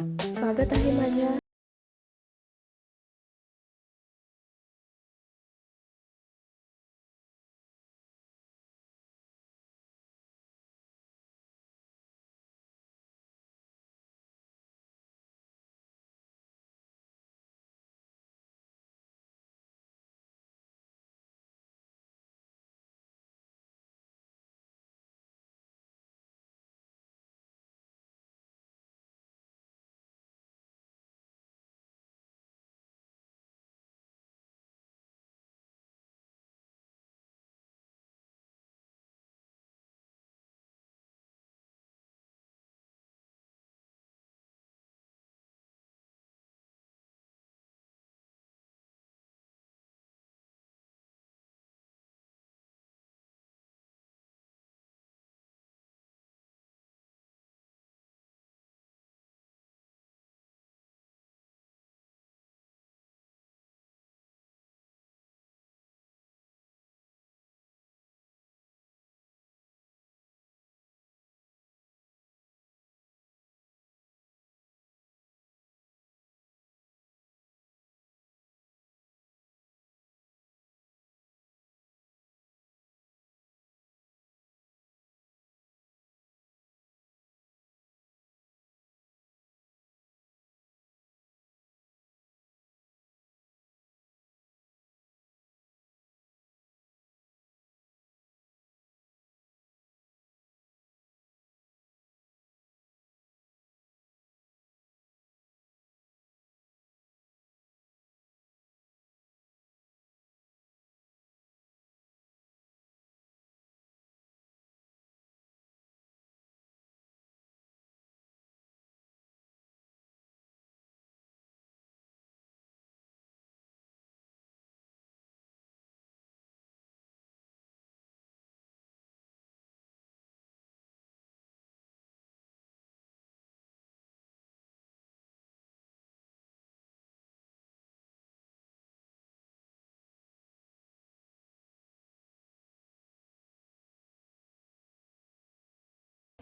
स्वागत आहे माझ्या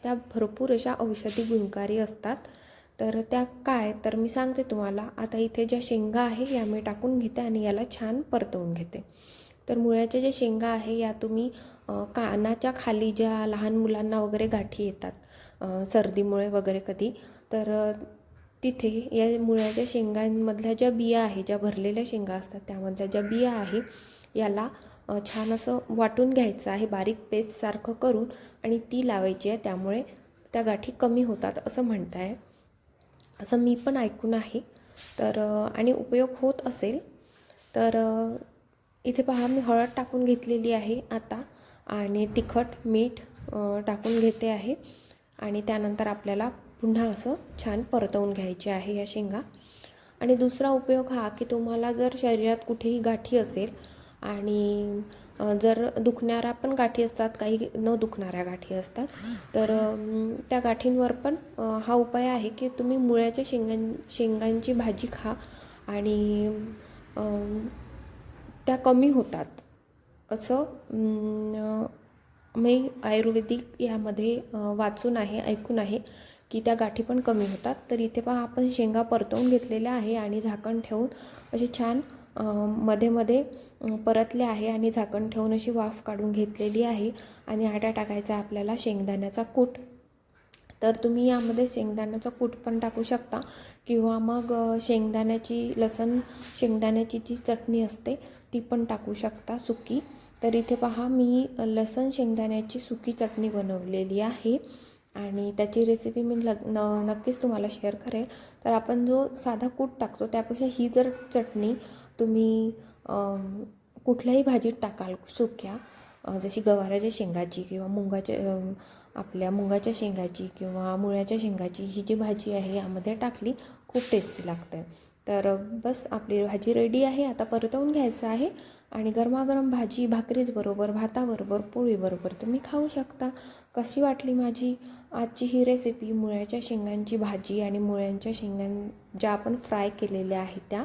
त्या भरपूर अशा औषधी गुणकारी असतात. तर त्या काय? तर मी सांगते तुम्हाला. आता इथे ज्या शेंगा आहे या मी टाकून घेते आणि याला छान परतवून घेते. तर मुळ्याच्या ज्या शेंगा आहे या तुम्ही कानाच्या खाली ज्या लहान मुलांना वगैरे गाठी येतात सर्दीमुळे वगैरे कधी तर तिथे या मुळ्याच्या शेंगांमधल्या ज्या बिया आहे ज्या भरलेल्या शेंगा असतात त्यामधल्या ज्या बिया आहे याला छान असं वाटून घ्यायचं आहे बारीक पेस्टसारखं करून आणि ती लावायची आहे त्यामुळे त्या गाठी कमी होतात असं म्हणत आहे असं मी पण ऐकून आहे. तर आणि उपयोग होत असेल तर इथे पहा मी हळद टाकून घेतलेली आहे आता आणि तिखट मीठ टाकून घेते आहे. आणि त्यानंतर आपल्याला पुन्हा असं छान परतवून घ्यायचे आहे या शेंगा. आणि दुसरा उपयोग हा की तुम्हाला जर शरीरात कुठेही गाठी असेल आणि जर दुखणाऱ्या पण गाठी असतात काही न दुखणाऱ्या गाठी असतात तर त्या गाठींवर पण हा उपाय आहे की तुम्ही मुळ्याच्या शेंगां शेंगांची भाजी खा आणि त्या कमी होतात. असं मी आयुर्वेदिक यामध्ये वाचून आहे ऐकून आहे की त्या गाठी पण कमी होतात. तर इथे पहा आपण शेंगा परतवून घेतलेल्या आहे आणि झाकण ठेवून असे छान मध्ये मध्ये परतले आहे आणि झाकण ठेवून अशी वाफ काढून घेतलेली आहे आणि आटा टाकायचा आपल्याला शेंगदाण्याचा कूट. तर तुम्ही यामध्ये शेंगदाण्याचा कूट पण टाकू शकता किंवा मग शेंगदाण्याची लसण शेंगदाण्याची जी चटणी असते ती पण टाकू शकता सुकी. तर इथे पहा मी लसण शेंगदाण्याची सुकी चटणी बनवलेली आहे आणि त्याची रेसिपी मी लग न नक्कीच तुम्हाला शेअर करेल. तर आपण जो साधा कूट टाकतो त्यापेक्षा ही जर चटणी तुम्ही कुठल्याही भाजीत टाकाल सुक्या जशी गवाराच्या शेंगाची किंवा मुंगाच्या आपल्या मुंगाच्या शेंगाची किंवा मुळ्याच्या शेंगाची ही जी भाजी आहे यामध्ये टाकली खूप टेस्टी लागते. तर बस आपली भाजी रेडी आहे आता परतवून घ्यायचं आहे आणि गरमागरम भाजी भाकरीचबरोबर भाताबरोबर पोळीबरोबर तुम्ही खाऊ शकता. कशी वाटली माझी आजची ही रेसिपी मुळ्याच्या शेंगांची भाजी आणि मुळ्यांच्या शेंगां ज्या आपण फ्राय केलेल्या आहेत त्या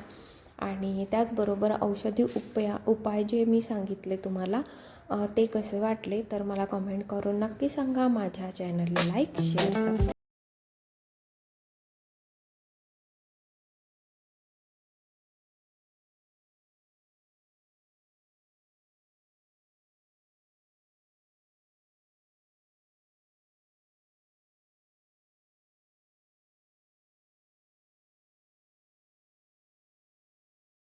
आणि त्याचबरोबर औषधी उपाया उपाय जे मी सांगितले तुम्हाला ते कसे वाटले तर मला कमेंट करून नक्की सांगा. माझ्या चॅनलला लाईक शेअर सबस्क्राईब